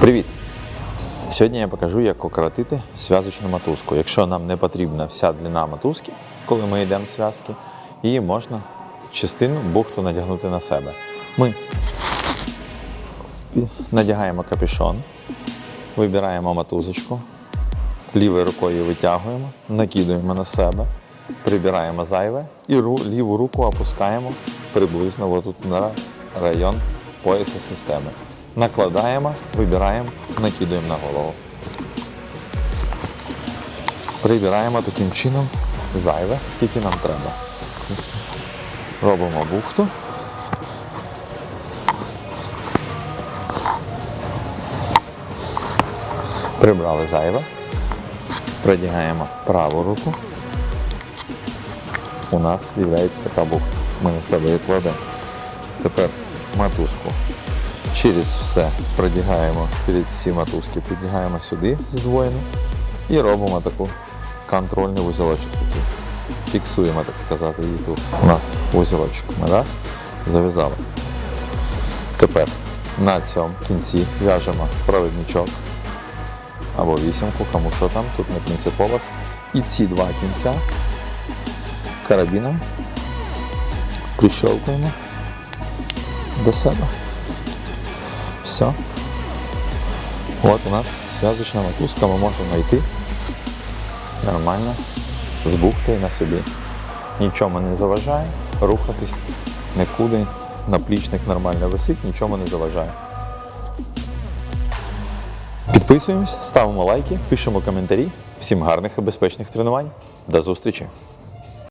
Привіт! Сьогодні я покажу, як укоротити зв'язочну мотузку. Якщо нам не потрібна вся длина мотузки, коли ми йдемо в зв'язки, її можна частину бухту надягнути на себе. Ми надягаємо капюшон, вибираємо мотузочку, лівою рукою витягуємо, накидуємо на себе, прибираємо зайве і ліву руку опускаємо приблизно отут на район пояса системи. Накладаємо, вибираємо, накидуємо на голову. Прибираємо таким чином зайве, скільки нам треба. Робимо бухту. Прибрали зайве. Продягаємо праву руку. У нас з'являється така бухта. Ми на себе її кладемо. Тепер матузку через все продягаємо перед ці матузки, піднягаємо сюди здвоєно і робимо таку контрольний вузелочок. такий. Фіксуємо, так сказати, її тут. У нас вузелочок. Ми раз, зав'язали. Тепер на цьому кінці в'яжемо провідничок або вісімку, кому що там, тут не принципово. І ці два кінця карабіном прищелкуємо до себе. Все. От у нас зв'язочна мотузка, ми можемо знайти нормально з бухтою на собі. Нічому не заважає, рухатись нікуди, наплічник нормально висить, нічому не заважає. Підписуємось, ставимо лайки, пишемо коментарі. Всім гарних і безпечних тренувань. До зустрічі!